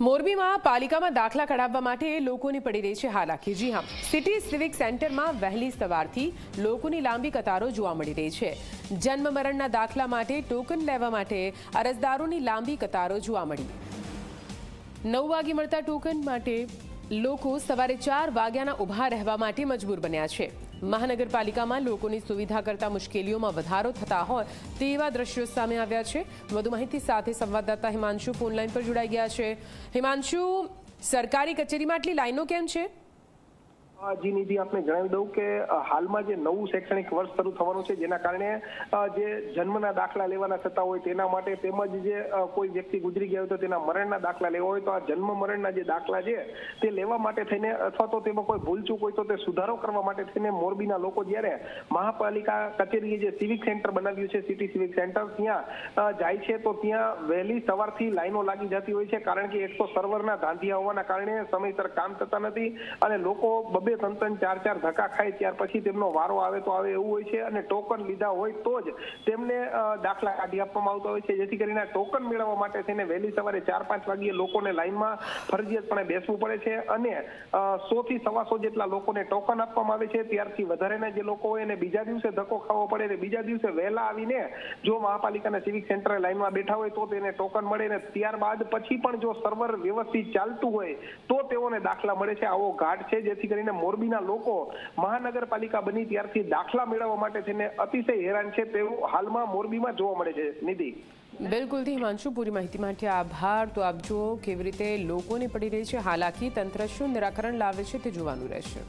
મોરબીમાં પાલિકામાં દાખલા કઢાવવા માટે લોકોની પડી રહી છે હાલાકી. જી હા, સિટી સિવિક સેન્ટરમાં વહેલી સવારથી લોકોની લાંબી કતારો જોવા મળી રહી છે. જન્મ મરણના દાખલા માટે ટોકન લેવા માટે અરજદારોની લાંબી કતારો જોવા મળી. નવ વાગે મળતા ટોકન માટે લોકો સવારે ચાર વાગ્યાના ઊભા રહેવા માટે મજબૂર બન્યા છે. મહાનગરપાલિકામાં લોકોની સુવિધા કરતા મુશ્કેલીઓમાં વધારો થતા હોય તેવા દ્રશ્યો સામે આવ્યા છે. વધુ માહિતી સાથે સંવાદદાતા હિમાંશુ ફોનલાઈન પર જોડાઈ ગયા છે. હિમાંશુ, સરકારી કચેરીમાં આટલી લાઈનો કેમ છે? જી નિધિ, આપને જણાવી દઉં કે હાલમાં જે નવું શૈક્ષણિક વર્ષ શરૂ થવાનું છે, જેના કારણે જે જન્મના દાખલા લેવાના થતા હોય તેના માટે તેમજ જે કોઈ વ્યક્તિ ગુજરી ગયા હોય તો તેના મરણના દાખલા લેવા હોય તો આ જન્મ મરણના જે દાખલા છે, તે લેવા માટે થઈને અથવા તો તેમાં કોઈ ભૂલચૂક હોય તો તે સુધારો કરવા માટે થઈને મોરબીના લોકો જ્યારે મહાપાલિકા કચેરીએ જે સિવિક સેન્ટર બનાવ્યું છે સિટી સિવિક સેન્ટર ત્યાં જાય છે, તો ત્યાં વહેલી સવારથી લાઈનો લાગી જતી હોય છે, કારણ કે એક તો સર્વરના ધાંધિયા હોવાના કારણે સમયસર કામ થતા નથી અને લોકો બબે ત્રણ ત્રણ ચાર ચાર ધક્કા ખાય ત્યાર પછી તેમનો વારો આવે તો આવે એવું હોય છે અને ટોકન લીધા હોય તો જ તેમને દાખલા કાઢી આપવામાં આવતો હોય છે. જેથી કરીને ટોકન મેળવવા માટે થઈને વહેલી સવારે ચાર પાંચ વાગ્યે લોકોને લાઇનમાં ફરજિયાતપણે બેસવું પડે છે અને સો થી સવાસો જેટલા લોકોને ટોકન આપવામાં આવે છે. ત્યારથી વધારેના જે લોકો હોય એને બીજા દિવસે ધક્કો ખાવો પડે અને બીજા દિવસે વહેલા આવીને જો મહાપાલિકાના સિવિક સેન્ટરે લાઈનમાં બેઠા હોય તો તેને ટોકન મળે ને ત્યારબાદ પછી પણ જો સર્વર વ્યવસ્થિત ચાલતું હોય તો તેઓને દાખલા મળે છે. આવો ઘાટ છે. જેથી કરીને મોરબીના લોકો મહાનગરપાલિકા બની ત્યારથી દાખલા મેળવવા માટે થઈને અતિશય હેરાન છે તેવું હાલમાં મોરબીમાં જોવા મળે છે. નિધિ. બિલકુલથી હિમાંશુ, પૂરી માહિતી માટે આભાર. તો આપ જુઓ કેવી રીતે લોકોને પડી રહી છે. હાલાકી તંત્ર શું નિરાકરણ લાવે છે તે જોવાનું રહેશે.